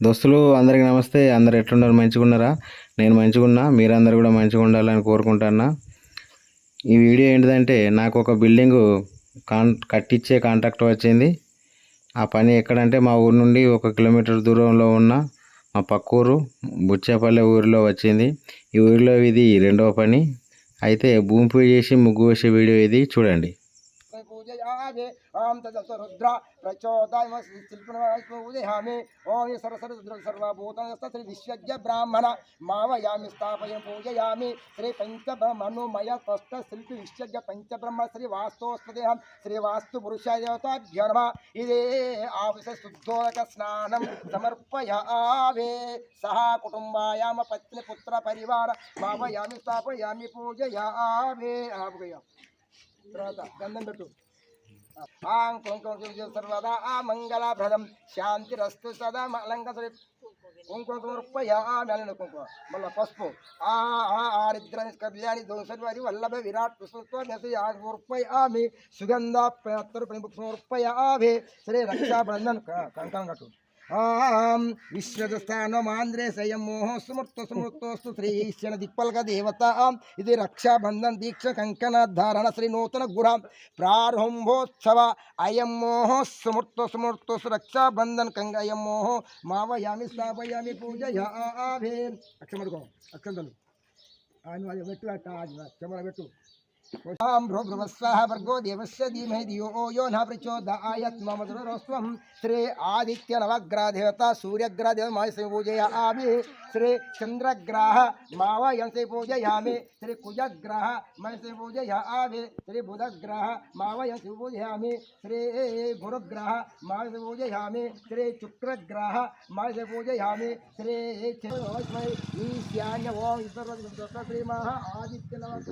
దోస్తులు అందరికీ నమస్తే. అందరు ఎట్లున్నారు? మంచిగా ఉన్నారా నేను మంచిగా ఉన్నా మీరందరూ కూడా మంచిగా ఉండాలని కోరుకుంటున్నా ఈ వీడియో ఏంటిదంటే నాకు ఒక బిల్డింగ్ కాన్ కట్టించే కాంట్రాక్ట్ వచ్చింది. ఆ పని ఎక్కడంటే మా ఊరు నుండి ఒక కిలోమీటర్ దూరంలో ఉన్న మా పక్క ఊరు బుచ్చేపల్లె ఊరిలో వచ్చింది. ఈ ఊరిలో ఇది రెండవ పని. అయితే భూమి పూజ చేసి ముగ్గు వేసే వీడియో ఇది. చూడండి. पूजयामे। आं तदत रुद्र प्रचोदय ब्राह्मण मावयामि स्थापय पूजयामि। श्री पञ्चब्रह्मनुमय स्पष्ट शिल्प विश्वज्ञ पञ्चब्रह्म श्री वास्तोस्पदेहं श्री वास्तु पुरुषाय देवताभ्य नमः इदे आवश्य आवे स्नानं सह कुटुम्बायाम पत्नी पुत्र परिवार मावयामि, स्थापयामि पूजयामे आप गया गंधन बेटू। ఆం కుంకుమ సర్వదా ఆ మంగళప్రదం శాంతిరస్తు సదా అలంకరి కుంకుమ సమర్పయామి కుంకుమ మళ్ళీ పసుపు. ఆ ఆరిద్ర కళ్యాణి దోసరి వల్లభ విరాట్ సమర్పయామి సుగంధ ప్రత్తరు సమర్పయామి శ్రీ రక్షాబంధన్. కంకణం కట్టు. ఆం విశ్వదస్థానమాంధ్రే స్వయం మోహ సుమూర్త సుమూర్తోస్తు శ్రీ దిక్పల్క దేవత ఇది రక్షాబంధన్ దీక్ష కంకణధారణ శ్రీ నూతన గుర ప్రారంభోత్సవ అయం మోహ సుమూర్త సుమూర్తోస్తు రక్షాబంధన్ కంగ అయం మోహ మావయామి స్థాపయామి పూజయాభే అక్షమడుకో అక్షంతలు ఆయన పెట్టు అట్ట చెమల పెట్టు भ्रुवस्वः वर्गो देवस्य धीमहि धियो ओ यो न प्रचोदयात् मम दुरस्वं श्रे आदित्यनवग्रादेवता सूर्यग्रादेवमाय श्री चन्द्रग्राह मावयं से पूजयामि। श्री कुजग्राह मय से पूजयामि। श्री बुधग्राह मावयं पूजयामि। श्री गुरुग्राह माय से पूजयामि। श्री शुक्रग्राह माय से पूजयामि। श्री ईशान्य ओम ईश्वर आदित्यनवग्राह।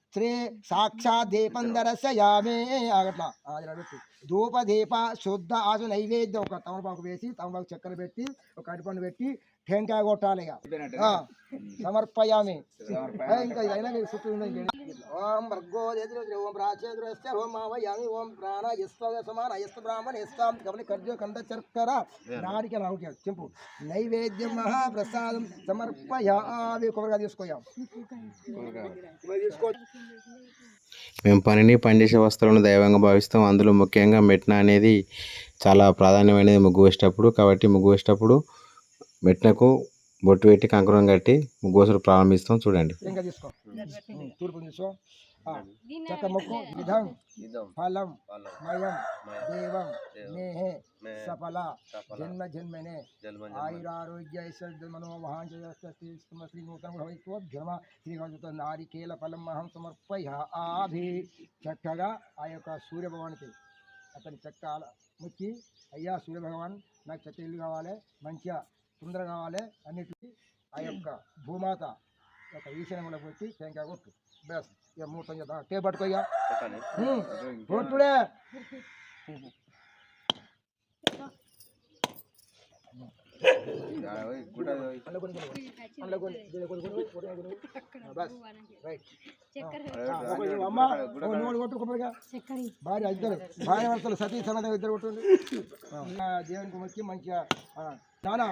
ఆ, ఆ. శ్రీ సాక్షాత్ దీపం దర్శయామి అట్లా అది పెట్టు ధూప దీప శుద్ధ ఆసు నైవేద్యం ఒక తమలపాకు వేసి తమలపాకు చక్కెర పెట్టి ఒక అడిపండు పెట్టి టెంకాయ కొట్టాలి సమర్పయామి. ఇంకా ఇదైనా మీకు చుట్టూ. ఓం భర్గో ఓం ప్రాచేద్రస్య ఓం మావయామి ఓం ప్రాణ యస్వ సమాన యస్వ బ్రాహ్మణ యస్వాం గమని ఖర్జు కంద చర్కర. నారిక నావుకే చెంపు. నైవేద్యం మహాప్రసాదం సమర్పయామి. కొబ్బరిగా తీసుకోయాం తీసుకో మేము పనిని పనిచేసే వస్తువులను దైవంగా భావిస్తాం. అందులో ముఖ్యంగా మెట్న అనేది చాలా ప్రాధాన్యమైనది ముగ్గు వేసేటప్పుడు. కాబట్టి ముగ్గు వేసేటప్పుడు మెట్నకు బొట్టు పెట్టి కంకణం కట్టి ముగ్గు వేసడం ప్రారంభిస్తాం చూడండి. ఇంకా తీసుకో. ఉమ్, తూర్పు తీసుకో. ఆ, చక్క మొక్కు విధం ఫలం మయం దేవం నేహే సఫల జన్మ జన్మనే. ఆయురారోగ్య ఐశ్వర్య మనోవాంఛ శ్రీ నూతన భవిత్వ ధర్మ శ్రీ భగవత నారికేల ఫలం అహం సమర్పయాభి చక్కగా ఆ యొక్క సూర్యభగవానికి అతని చక్క ముక్కి. అయ్యా సూర్యభగవాన్ నాకు చెత్త ఇల్లు కావాలి. మంచిగా తొందర కావాలి అన్నిటికీ ఆ యొక్క భూమాత యొక్క ఈశాన్యంలో పెట్టి టెంకాయ కొట్టు. బస్ ఇక మూతం చేద్దాం టే పట్టుకోయ్యా. కొట్టుడే. భార్య ఇద్దరు. భార్య వరుసలు సతీ సమేత ఇద్దరు కొట్టుండి దేవునికి మొక్కి మంచిగా ఆ, నానా.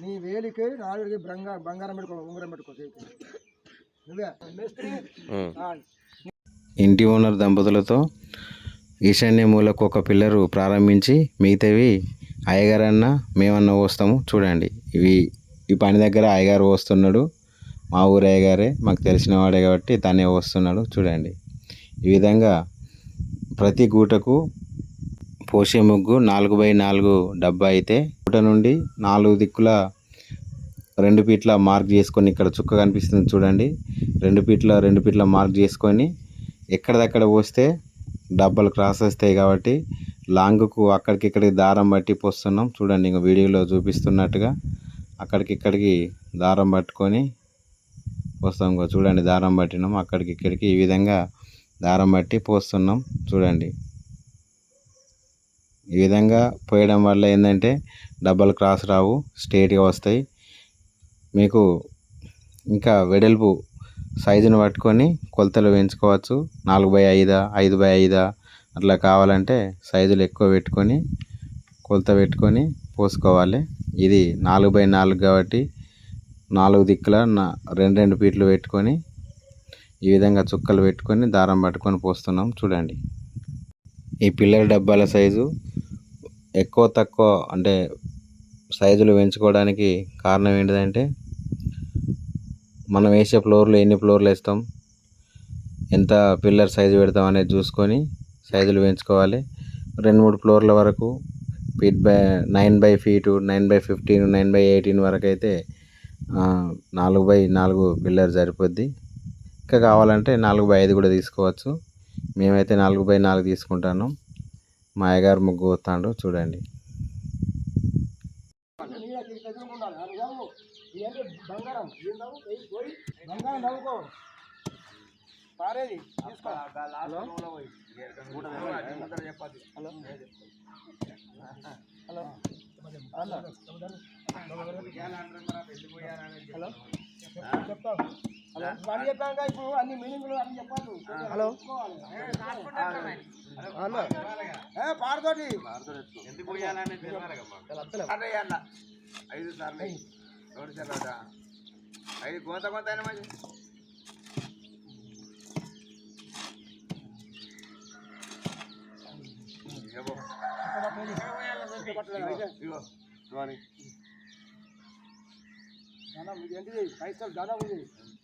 నీ వేలికి నాలుగు బంగారం బంగారం పెట్టుకో ఉంగరం పెట్టుకో చేతికి. నువ్వే. ఇంటి ఓనర్ దంపతులతో ఈశాన్య మూలకు ఒక పిల్లరు ప్రారంభించి మిగతావి అయ్యగారన్న మేమన్నా పోస్తాము చూడండి. ఇవి ఈ పని దగ్గర అయ్యగారు పోస్తున్నాడు మా ఊరు అయ్యగారే మాకు తెలిసిన వాడే కాబట్టి తనే పోస్తున్నాడు చూడండి. ఈ విధంగా ప్రతి గూటకు పోసే ముగ్గు నాలుగు బై నాలుగు డబ్బా అయితే ఒకటి నుండి నాలుగు దిక్కుల రెండు పీట్ల మార్క్ చేసుకొని ఇక్కడ చుక్క కనిపిస్తుంది చూడండి. రెండు ఫీట్ల రెండు ఫీట్ల మార్క్ చేసుకొని ఎక్కడిదక్కడ పోస్తే డబ్బలు క్రాస్ వస్తాయి కాబట్టి లాంగ్కు అక్కడికి ఇక్కడికి దారం బట్టి పోస్తున్నాం. చూడండి ఇంక వీడియోలో చూపిస్తున్నట్టుగా అక్కడికి ఇక్కడికి దారం పట్టుకొని పోస్తాం. చూడండి దారం పట్టినాం. అక్కడికి ఇక్కడికి ఈ విధంగా దారం బట్టి పోస్తున్నాం. చూడండి. ఈ విధంగా పోయడం వల్ల ఏంటంటే డబ్బలు క్రాస్ రావు స్ట్రేట్గా వస్తాయి. మీకు ఇంకా వెడల్పు సైజుని పట్టుకొని కొలతలు పెంచుకోవచ్చు నాలుగు బై ఐదా ఐదు బై ఐదా అట్లా కావాలంటే సైజులు ఎక్కువ పెట్టుకొని కొలత పెట్టుకొని పోసుకోవాలి. ఇది నాలుగు బై నాలుగు కాబట్టి నాలుగు దిక్కుల నా రెండు రెండు ఫీట్లు పెట్టుకొని ఈ విధంగా చుక్కలు పెట్టుకొని దారం పట్టుకొని పోస్తున్నాం. చూడండి. ఈ పిల్లల డబ్బాల సైజు ఎక్కువ తక్కువ అంటే సైజులు పెంచుకోవడానికి కారణం ఏంటిదంటే మనం వేసే ఫ్లోర్లు ఎన్ని ఫ్లోర్లు వేస్తాం ఎంత పిల్లర్ సైజు పెడతాం అనేది చూసుకొని సైజులు పెంచుకోవాలి. రెండు మూడు ఫ్లోర్ల వరకు feet by nine by feet nine by fifteen nine by eighteen వరకు అయితే నాలుగు బై నాలుగు పిల్లర్ సరిపోద్ది. ఇంకా కావాలంటే నాలుగు బై ఐదు కూడా తీసుకోవచ్చు. మేమైతే నాలుగు బై నాలుగు తీసుకుంటాను మా అయ్యగారు ముగ్గు పోతాడు చూడండి. బంగారం పోయి హలో హలో. అన్ని చెప్పాక ఇప్పుడు అన్ని మీనింగ్లు అన్ని చెప్పాలి హలో? హలో? పాడతోటి. ఐదు సార్లు రెండు సార్లు ఐదు కొంత కొంత అయినా ఇది ఏంటిది? పైసలు ఆ,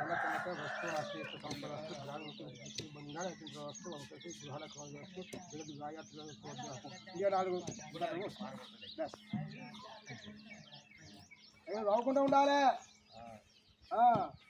ధనం ఎత్తు. జలకనక వస్తు ఆశ్రయిత సంపద వస్తు జాగృతి వస్తు బంగాళ వస్తు వంకటి గృహాల కాలు వస్తు జగతి గాయత్రి ఇక నాలుగు గుణాలు బస్. ఏం రాకుండా ఉండాలి ఆ, ఇక మీరు రావాలి ఇద్దరు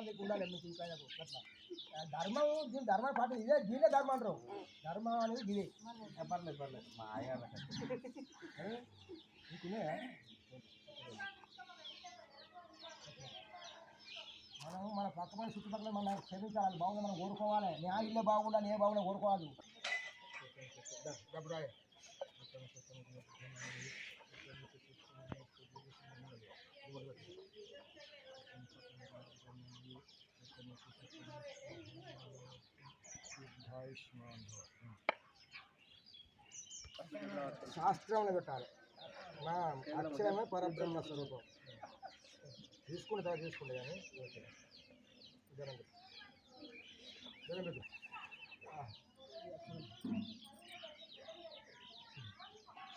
ఈశ్వరి ప్రదేవత మా ఇక్కడ ఇక్కడ నవదలే ఈశ్వరి మావయామి స్థాపయామి పూజయామి ఆదిత్య నవగ్రహ దేవత అనుగ్రహ ఫల సిద్ధిరస్తు శుభం ధనధాన్య వృద్ధిరస్తు ఉండాలి మీకు ఇంకా అట్లా. ఆ, ధర్మం దీని ధర్మం పాట ఇదే దీనే ధర్మం అంటారు ధర్మం అనేది ఇది ఆ, పర్లేదు పర్లేదు మా ఆయన మనం మన పక్క పని చుట్టుపక్కల మన క్షమించాలి బాగుంది మనం కోరుకోవాలి నే ఇల్లే బాగుండా నే బాగుండా కోరుకోవాలి డబ్బు శాస్త్రం పెట్టాలి నా అక్షరమే పరబ్రహ్మ స్వరూపం తీసుకుంటా తీసుకుంటే కానీ ఓకే. జ్వరం పెట్టు.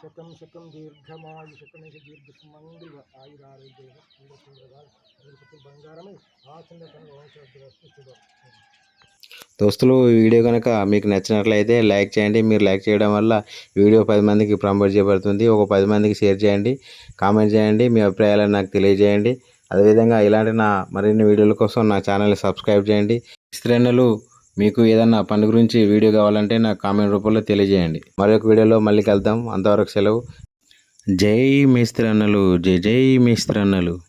శతం శతం దీర్ఘమాయు శతమేష దీర్ఘ ఆయురారోగ్య బంగారమే బంగారమై దోస్తులు ఈ వీడియో కనుక మీకు నచ్చినట్లయితే లైక్ చేయండి. మీరు లైక్ చేయడం వల్ల వీడియో పది మందికి ప్రమోట్ చేయబడుతుంది. ఒక పది మందికి షేర్ చేయండి. కామెంట్ చేయండి. మీ అభిప్రాయాలను నాకు తెలియజేయండి. అదేవిధంగా ఇలాంటి నా మరిన్ని వీడియోల కోసం నా ఛానల్ని సబ్స్క్రైబ్ చేయండి. మిస్త్రన్నలు మీకు ఏదన్నా పని గురించి వీడియో కావాలంటే నాకు కామెంట్ రూపంలో తెలియజేయండి. మరొక వీడియోలో మళ్ళీ కలుద్దాం. అంతవరకు సెలవు. జై మేస్త్రి అన్నలు. జై జై మేస్త్రి అన్నలు.